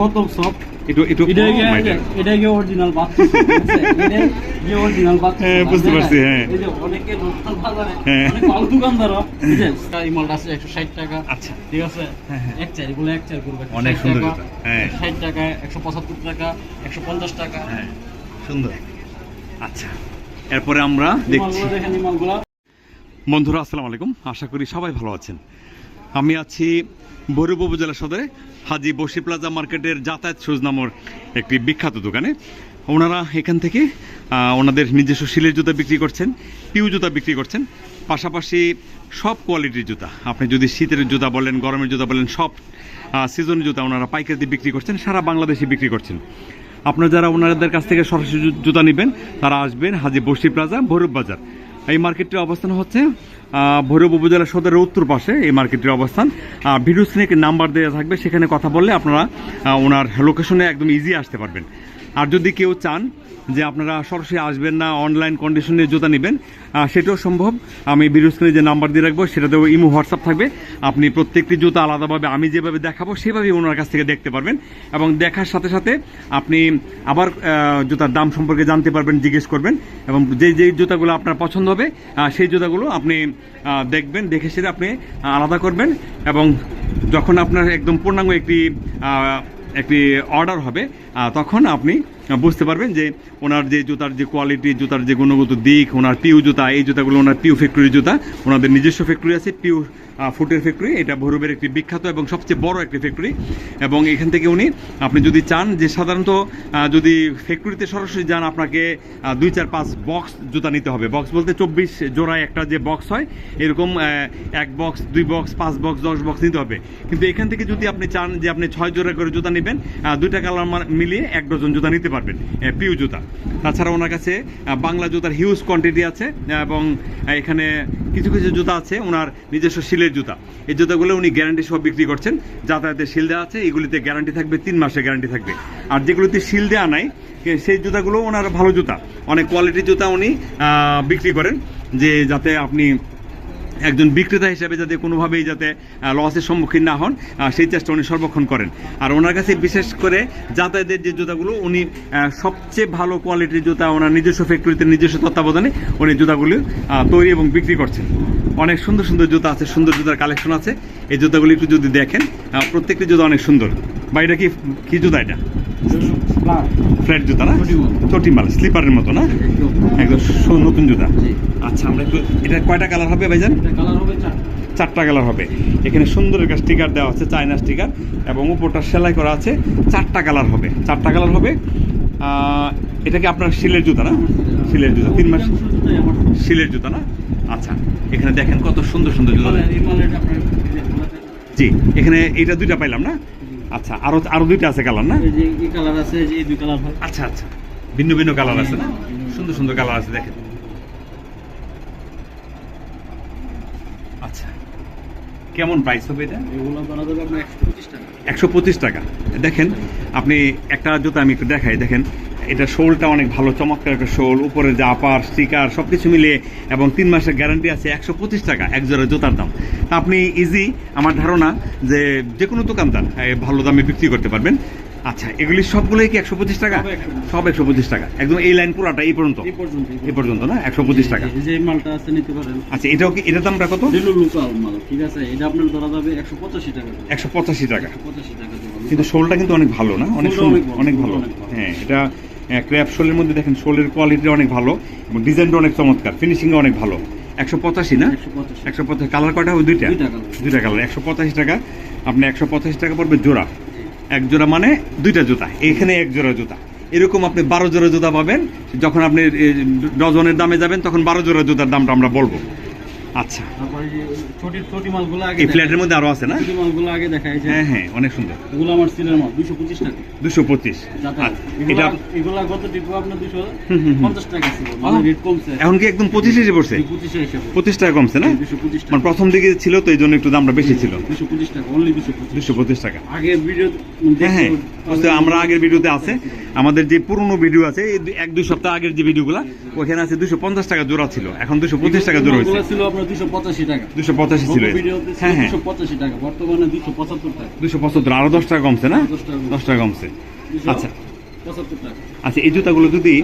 কত সব এটা এটা। এটা গিয়ে অরিজিনাল বাচ্চা এটা গিয়ে অরিজিনাল বাচ্চা হ্যাঁ, বুঝতে পারছি, হ্যাঁ। এই যে অনেকে লোকাল বাজারে হ্যাঁ। অনেক ভালো দোকানদারও। এই যে এই মালটা আছে একশো ষাট টাকা। আচ্ছা। ঠিক আছে? হ্যাঁ, হ্যাঁ। এক এক করবে। অনেক সুন্দর হ্যাঁ। ষাট টাকা একশো পঁচাত্তর টাকা একশো পঞ্চাশ টাকা। হ্যাঁ সুন্দর। আচ্ছা এরপরে আমরা দেখছি বন্ধুরা আসসালামু আলাইকুম। আশা করি সবাই ভালো আছেন। আমি আছি বরুব উপজেলা সদরে। হাজি বসি প্লাজা মার্কেটের যাতায়াত সুজ নামর একটি বিখ্যাত দোকানে ওনারা এখান থেকে ওনাদের নিজস্ব শিলের জুতা বিক্রি করছেন, পিউ জুতা বিক্রি করছেন। পাশাপাশি সব কোয়ালিটির জুতা, আপনি যদি শীতের জুতা বলেন, গরমের জুতা বলেন, সব সিজনের জুতা ওনারা পাইকারি বিক্রি করছেন, সারা বাংলাদেশে বিক্রি করছেন। আপনারা যারা ওনাদের কাছ থেকে সরাসরি জুতা নেবেন, তারা আসবেন হাজি বসি প্লাজা, ভৈরব বাজার। এই মার্কেটটির অবস্থান হচ্ছে ভৈরব উপজেলা সদরের উত্তর পাশে এই মার্কেটটির অবস্থান। ভিডিও স্নেকের নাম্বার দেওয়া থাকবে, সেখানে কথা বললে আপনারা ওনার লোকেশনে একদম ইজি আসতে পারবেন। আর যদি কেউ চান যে আপনারা সরাসরি আসবেন না অনলাইন কন্ডিশনে জুতা নেবেন সেটাও সম্ভব। আমি ভিডিও স্ক্রিনে যে নাম্বার দিয়ে রাখব, সেটাতেও ইমো হোয়াটসঅ্যাপ থাকবে। আপনি প্রত্যেকটি জুতা আলাদাভাবে আমি যেভাবে দেখাবো, সেভাবেই ওনার কাছ থেকে দেখতে পারবেন। এবং দেখার সাথে সাথে আপনি আবার জুতার দাম সম্পর্কে জানতে পারবেন, জিজ্ঞেস করবেন। এবং যে যে জুতাগুলো আপনার পছন্দ হবে সেই জুতাগুলো আপনি দেখবেন, দেখে সেটা আপনি আলাদা করবেন। এবং যখন আপনার একদম পূর্ণাঙ্গ একটি একটি অর্ডার হবে তখন আপনি বুঝতে পারবেন যে ওনার যে জুতার যে কোয়ালিটি জুতার যে গুণগত দিক, ওনার পিউ জুতা, এই জুতাগুলো ওনার পিউ ফ্যাক্টরির জুতা, ওনাদের নিজস্ব ফ্যাক্টরি আছে, পিউ ফুটের ফ্যাক্টরি এটা ভৈরবের একটি বিখ্যাত এবং সবচেয়ে বড় একটি ফ্যাক্টরি এবং এখান থেকে উনি, আপনি যদি চান যে সাধারণত যদি ফ্যাক্টরিতে সরাসরি যান, আপনাকে দুই চার পাঁচ বক্স জুতা নিতে হবে। বক্স বলতে চব্বিশ জোড়ায় একটা যে বক্স হয়, এরকম এক বক্স দুই বক্স পাঁচ বক্স দশ বক্স নিতে হবে। কিন্তু এখান থেকে যদি আপনি চান যে আপনি ছয় জোড়া করে জুতা নেবেন দুইটা কালার মিলিয়ে এক ডজন জুতা নিতে পারবেন পিউ জুতা। তাছাড়া ওনার কাছে বাংলা জুতার হিউজ কোয়ান্টিটি আছে এবং এখানে কিছু কিছু জুতা আছে, ওনার নিজস্ব শিলের জুতা। এই জুতাগুলো উনি গ্যারান্টি সহ বিক্রি করছেন। যাতায়াতের শিল দেওয়া আছে, এগুলিতে গ্যারান্টি থাকবে, তিন মাসের গ্যারান্টি থাকবে। আর যেগুলিতে শিল দেওয়া নাই সেই জুতাগুলো ওনার ভালো জুতা। অনেক কোয়ালিটির জুতা উনি বিক্রি করেন, যে যাতে আপনি একজন বিক্রেতা হিসেবে যাতে কোনোভাবেই যাতে লসের সম্মুখীন না হন সেই চেষ্টা উনি সর্বক্ষণ করেন। আর ওনার কাছে বিশেষ করে যাতায়াতের যে জুতাগুলো, উনি সবচেয়ে ভালো কোয়ালিটির জুতা ওনার নিজস্ব ফ্যাক্টরিতে নিজস্ব তত্ত্বাবধানে উনি জুতাগুলি তৈরি এবং বিক্রি করছেন। অনেক সুন্দর সুন্দর জুতা আছে, সুন্দর জুতার কালেকশন আছে। এই জুতাগুলি একটু যদি দেখেন প্রত্যেকটি জুতা অনেক সুন্দর। বা এটা কি কি জুতা এটা? ফ্ল্যাট জুতা না? চটি মাল। স্লিপারের মতো না? একদম। সু- নতুন জুতা। আচ্ছা আমরা একটু এটা কয়টা কালার হবে ভাইজান? কালার হবে চারটা কালার হবে। এখানে সুন্দর একটা স্টিকার দেওয়া আছে চায়না স্টিকার এবং উপরটা সেলাই করা আছে চারটা কালার হবে। চারটা কালার হবে। এটা কি আপনার শিলের জুতা না? শিলের জুতা তিন মাস শিলের জুতা না? আচ্ছা এখানে দেখেন কত সুন্দর সুন্দর জুতা। জি এখানে এটা দুইটা পাইলাম না? আচ্ছা আরও আরও দুইটা আছে কালার না? এই যে এই কালার আছে এই যে এই দুই কালার আচ্ছা আচ্ছা। ভিন্ন ভিন্ন কালার আছে না? সুন্দর সুন্দর কালার আছে দেখেন আচ্ছা কেমন প্রাইস হবে এটা? এগুলো করা যাবে আপনার একশো পঁচিশ টাকা। একশো পঁচিশ টাকা। দেখেন আপনি একটা জুতো আমি একটু দেখাই দেখেন এটা শোলটা অনেক ভালো চমৎকার একটা শোল উপরে যে আপার স্টিকার সব কিছু মিলিয়ে এবং তিন মাসের গ্যারান্টি আছে একশো পঁচিশ টাকা এক জোড়া জুতার দাম। তা আপনি ইজি আমার ধারণা যে যে কোনো দোকানদার ভালো দামে বিক্রি করতে পারবেন। আচ্ছা এগুলি সবগুলোই কি একশো পঁচিশ টাকা? সব একশো পঁচিশ। টাকা। একদম এই লাইন পুরাটা এই পর্যন্ত? এই পর্যন্ত না? একশো পঁচিশ টাকা। যে মালটা আছে নিতে পারেন। আচ্ছা এটাও কি এটার দামটা কত? লোকাল মাল ঠিক আছে? এটা আপনার ধরা যাবে একশো পঁচাশি টাকা একশো পঁচাশি টাকা। পঁচাশি টাকা কিন্তু শোলটা কিন্তু অনেক ভালো না? অনেক অনেক ভালো। হ্যাঁ এটা ক্র্যাপ শোলের মধ্যে দেখেন শোলের কোয়ালিটি অনেক ভালো এবং ডিজাইনটা অনেক চমৎকার ফিনিশিংও অনেক ভালো। একশো পঁচাশি না? একশো পঁচাশি। কালার দুইটা? দুইটা দুইটা কালার একশো পঁচাশি টাকা আপনি একশো পঁচাশি টাকা পড়বে জোড়া। এক জোড়া মানে দুইটা জুতা, এখানে এক জোড়া জুতা। এরকম আপনি বারো জোড়া জুতা পাবেন, যখন আপনি ডজনের দামে যাবেন, তখন বারো জোড়া জুতার দামটা আমরা বলব। আচ্ছা। তারপরে এই যে ছোটি ছোটি মালগুলো আগে এই ফ্ল্যাটের মধ্যে আরও আছে না? ছোটি মালগুলো আগে দেখাই যে হ্যাঁ হ্যাঁ অনেক সুন্দর। এগুলো আমার সিলের মাল টাকা। এটা এগুলা- গত আপনার টাকা ছিল মানে রেট কমছে। এখন কি একদম পঁচিশ এসে পড়ছে? টাকা কমছে না? মানে প্রথম দিকে ছিল তো এই জন্য একটু দামটা বেশি ছিল। দুশো পঁচিশ টাকা অনলি টাকা। আগের ভিডিও হ্যাঁ হ্যাঁ। আমরা আগের ভিডিওতে আছে। আমাদের যে পুরনো ভিডিও আছে এক দুই সপ্তাহ আগের যে ভিডিওগুলো ওখানে আছে দুশো পঞ্চাশ টাকা জোড়া ছিল। এখন দুশো পঁচিশ টাকা জোড়া হয়েছে। ছিল আপনার দুশো পঁচাশি টাকা। দুশো পঁচাশি ছিল হ্যাঁ হ্যাঁ। দুশো পঁচাশি টাকা বর্তমানে দুশো পঁচাত্তর টাকা। দুশো পঁচাত্তর আরও দশ টাকা কমছে না? দশ টাকা কমছে। আচ্ছা। আচ্ছা এই জুতাগুলো যদি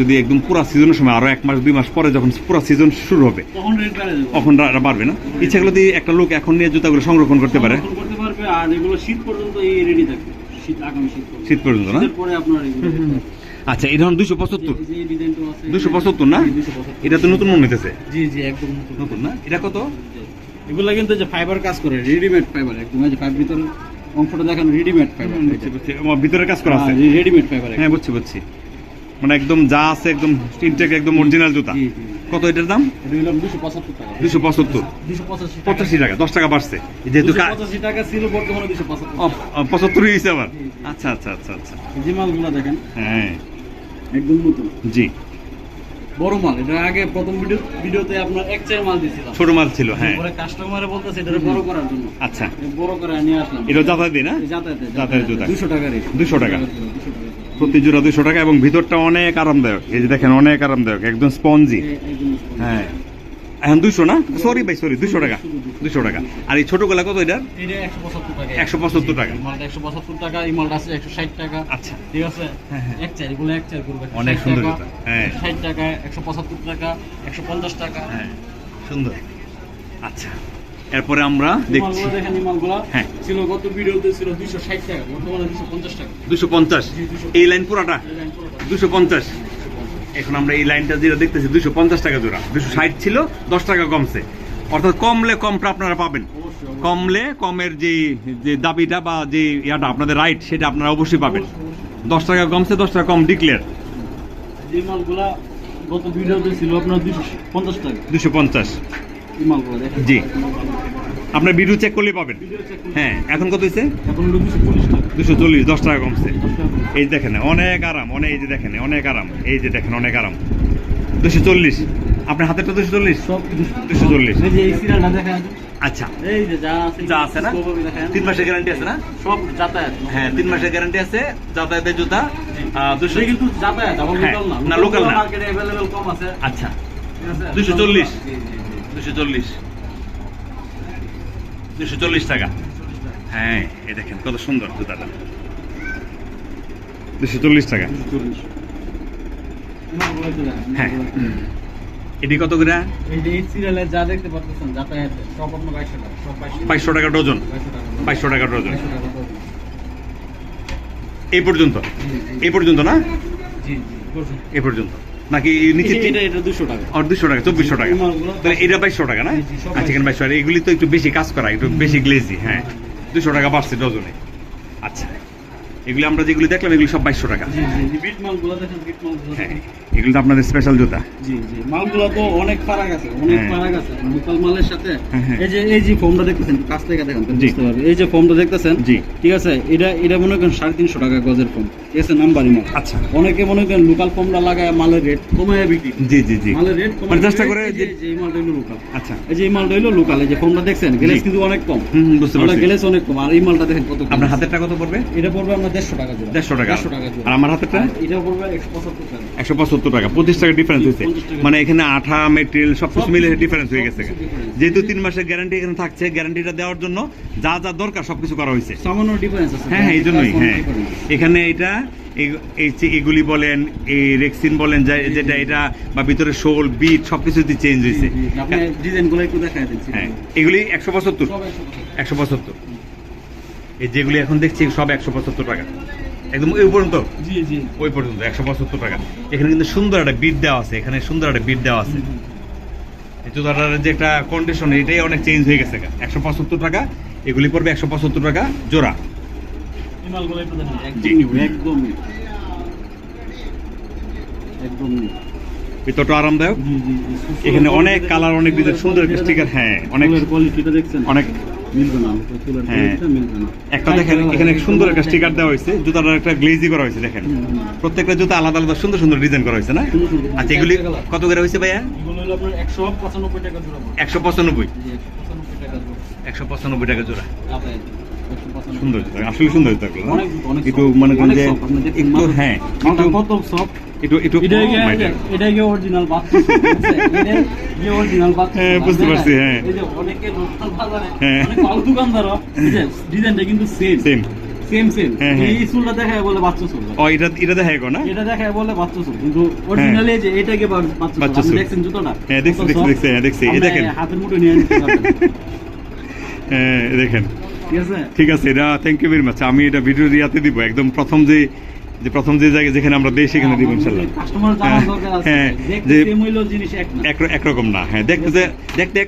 যদি একদম পুরা সিজনের সময় আরও এক মাস দুই মাস পরে যখন পুরা সিজন শুরু হবে তখন বাড়বে না? ইচ্ছা করলে একটা লোক এখন নিয়ে জুতাগুলো সংরক্ষণ করতে পারে। আর এগুলো শীত পর্যন্ত এই রেডি থাকবে। শীত পর্যন্ত। না? আপনার আচ্ছা এই ধরুন দুশো পঁচাত্তর? দুশো পঁচাত্তর না? এটা তো নতুন মনে হইতেছে। জি জি একদম নতুন। নতুন না? এটা কত? এগুলো কিন্তু যে ফাইবার কাজ করে। রেডিমেড ফাইবার একদম। এই যে ফাইবার ভিতর অংশটা দেখেন রেডিমেড ফাইবার বুঝছি, বুঝছি। ভিতরে কাজ করা আছে। রেডিমেড ফাইবার হ্যাঁ বুঝছি বুঝছি। মানে একদম যা আছে একদম ইনটেক একদম অরিজিনাল জুতা। কত এটার দাম? দুশো পঁচাত্তর টাকা। দুশো পঁচাত্তর। পঁচাশি টাকা। দশ টাকা বাড়ছে। যেহেতু কা- টাকা ছিল দুশো পঁচাত্তর ও, ও, হয়েছে আবার। আচ্ছা আচ্ছা আচ্ছা আচ্ছা। যে মালগুলো দেখেন হ্যাঁ। একদম নতুন। জি। বড় মাল এটা আগে প্রথম ভিডিও ভিডিওতে আপনার এক চার মাল দিয়েছিলাম ছোট মাল ছিল হ্যাঁ। পরে কাস্টমারে বলতেছে এটা বড় করার জন্য। আচ্ছা। বড় করে নিয়ে আসলাম। এটা যাতায়াত দিই না? এই যাতায়াতে যাতায়াত জুতা। দুশো টাকা রেট। 200 টাকা। প্রতি জোড়া দুশো টাকা এবং ভিতরটা অনেক আরামদায়ক। এই যে দেখেন অনেক আরামদায়ক একদম স্পঞ্জি। হ্যাঁ। এখন দুশো না? সরি ভাই সরি দুশো টাকা দুশো টাকা। আর এই ছোটগুলা কত এটা? একশো পঁচাত্তর টাকা। 175 টাকা। এই মালটা একশো পঁচাত্তর টাকা এই মালটা আছে একশো ষাট টাকা। আচ্ছা। ঠিক আছে? হ্যাঁ, হ্যাঁ। এক চার এগুলো এক চার করবে। অনেক সুন্দর হ্যাঁ। ষাট টাকা একশো পঁচাত্তর টাকা একশো পঞ্চাশ টাকা। হ্যাঁ সুন্দর। আচ্ছা। এরপরে আমরা দেখছি। হ্যাঁ। এই লাইন পুরাটা? 250 এখন আমরা এই লাইনটা যেটা দেখতেছি 250 টাকা জোড়া। 260 ছিল 10 টাকা কমছে। অর্থাৎ কমলে কমটা আপনারা পাবেন। কমলে কমের যে যে দাবিটা বা যে ইয়াটা আপনাদের রাইট সেটা আপনারা অবশ্যই পাবেন। 10 টাকা কমছে 10 টাকা কম ডিক্লেয়ার যে মালগুলা গত ভিডিওতে ছিল আপনার 250 টাকা। 250 জি। আপনার ভিডিও চেক করলে পাবেন। হ্যাঁ এখন কত হয়েছে? দুশো চল্লিশ দুশো চল্লিশ দশ টাকা কমছে। দশ। এই যে দেখেন অনেক আরাম অনেক এই যে দেখেন অনেক আরাম এই যে দেখেন অনেক আরাম। দুশো চল্লিশ। আপনার হাতেরটা দুশো চল্লিশ? সব দুশো চল্লিশ। আচ্ছা। এই যে যা আছে যা আছে না? তিন মাসের গ্যারান্টি আছে না? সব যাতায়াত। হ্যাঁ তিন মাসের গ্যারান্টি আছে যাতায়াতের জুতা দুশো কিন্তু যাতায়াত হ্যাঁ, লোকাল না। মার্কেটে অ্যাভেলেবল কম আছে। আচ্ছা। ঠিক আছে? 240 জি, জি, জি। দুশো চল্লিশ। দুশো চল্লিশ টাকা। হ্যাঁ এই দেখেন কত সুন্দর জুতাটা দুশো চল্লিশ টাকা। 240 এগুলো একটু দেখেন, হ্যাঁ। এটি কত করে যে দেখতে পাচ্ছেন যাতায়াতে সব আপনার বাইশশো টাকা বাইশশো বাইশশো টাকা ডজন। বাইশশো টাকা ডজন। এই পর্যন্ত। এই পর্যন্ত না? জি, জি, করুন। এই পর্যন্ত। নাকি নিচে টাকা। আর দুশো টাকা চব্বিশশো টাকা। তাহলে এটা বাইশশো টাকা না? আচ্ছা এখানে বাইশশো আর এগুলি তো একটু বেশি কাজ করা একটু বেশি গ্লেজি হ্যাঁ। দুশো টাকা বাড়ছে ডজনে। আচ্ছা এগুলি আমরা যেগুলি দেখলাম এগুলি সব বাইশশো টাকা। হ্যাঁ। এগুলি তো আপনাদের স্পেশাল জুতা। জি জি। মালগুলো তো অনেক ফারাক আছে অনেক হ্যাঁ। ফারাক আছে লোকাল মালের সাথে হ্যাঁ, হ্যাঁ। এই যে এই যে ফর্মটা দেখতেছেন কাছ থেকে দেখেন বুঝতে এই যে ফর্মটা দেখতেছেন জি। ঠিক আছে এটা এটা মনে করেন সাড়ে তিনশো টাকা গজের ফর্ম মাল। আচ্ছা। অনেকে মনে করেন লোকাল ফর্মটা লাগায় মালের রেট কমায় বিক্রি জি জি জি। মালের রেট মানে চেষ্টা করে এই যে মালটা হলো লোকাল আচ্ছা। এই যে এই মালটা হলো লোকাল এই যে ফর্মটা দেখছেন গ্যালেস কিন্তু অনেক কম। হুম বুঝতে পারছি। গ্যালেস অনেক কম। আর এই মালটা দেখেন কত। আপনার হাতেরটা কত পড়বে? এটা পড়বে আপনার দেড়শো টাকা দেড়শো টাকা। দেড়শো টাকা আর আমার হাতেরটা? এটা পড়বে একশো পঁচাত্তর টাকা। একশো পঁচাত্তর টাকা পঁচিশ টাকা ডিফারেন্স হয়েছে। মানে এখানে আঠা মেটেরিয়াল সব কিছু মিলে ডিফারেন্স হয়ে গেছে। যেহেতু তিন মাসের গ্যারান্টি এখানে থাকছে গ্যারান্টিটা দেওয়ার জন্য যা যা দরকার সবকিছু করা হয়েছে। সামান্য ডিফারেন্স হ্যাঁ হ্যাঁ এই জন্যই হ্যাঁ। এখানে এটা এগুলি বলেন এই রেক্সিন বলেন যা- যেটা এটা বা ভিতরে শোল বিট সবকিছুতে চেঞ্জ হয়েছে। জি, জি, আপনি ডিজাইনগুলো একটু দেখায় দিচ্ছি হ্যাঁ। এগুলি একশো পঁচাত্তর। একশো পঁচাত্তর। এই যেগুলি এখন দেখছি সব একশো পঁচাত্তর টাকা। একদম ওই পর্যন্ত? জি জি। ওই পর্যন্ত একশো পঁচাত্তর টাকা। এখানে কিন্তু সুন্দর একটা বিট দেওয়া আছে এখানে সুন্দর একটা বিট দেওয়া আছে। এই জুতাটার যে একটা কন্ডিশন এটাই অনেক চেঞ্জ হয়ে গেছে একশো পঁচাত্তর টাকা এগুলি পড়বে একশো পঁচাত্তর টাকা জোড়া। ভিতরটা আরামদায়ক? এখানে অনেক কালার অনেক ডিজাইন সুন্দর স্টিকার হ্যাঁ অনেক কোয়ালিটিটা দেখছেন। অনেক মিলবে না হ্যাঁ। কোয়ালিটিটা মিলবে না। একটা দেখেন এখানে সুন্দর একটা স্টিকার দেওয়া হয়েছে জুতাটার একটা গ্লেজি করা হয়েছে দেখেন। হুম, হুম। প্রত্যেকটা জুতা আলাদা আলাদা সুন্দর সুন্দর ডিজাইন করা হয়েছে না? সুন্দর সুন্দর। আচ্ছা এগুলি কত করে হয়েছে ভাইয়া? এগুলো হলো আপনার একশো পঁচানব্বই টাকা জোড়া পড়বে। একশো পঁচানব্বই? জি একশো পঁচানব্বই টাকা জোড়া। সুন্দর আসলে সুন্দর একটু মনে একটু হ্যাঁ কত। একটু একটু এটা। হ্যাঁ, বুঝতে পারছি, হ্যাঁ। এই যে অনেকে লোকাল বাজারে, হ্যাঁ। অনেক ভালো দোকানদারও, ডিজাইনটা কিন্তু সেম সেম সেম সেম। এই চুলটা দেখায় বলে বাচ্চা চুল। ও এটা এটা দেখা না? এটা দেখায় বলে বাচ্চা চুল। কিন্তু অরিজিনালি যে এটাকে বাচ্চা চুল। বাচ্চা আপনি চুল। দেখছেন জুতোটা? দেখছি, কত দেখছি, দেখছি, দেখছি। এই দেখেন। হাতের মুঠো নিয়ে নিতে হ্যাঁ, দেখেন। ঠিক আছে? ঠিক আছে এটা থ্যাংক ইউ ভেরি মাচ আমি এটা ভিডিও ইয়াতে দিব। একদম প্রথম যে যে প্রথম যে জায়গায় যেখানে আমরা দেই সেখানে দিব ইনশাল্লাহ। আছে হ্যাঁ, যে- একরকম না। হ্যাঁ দেখতে দেখতে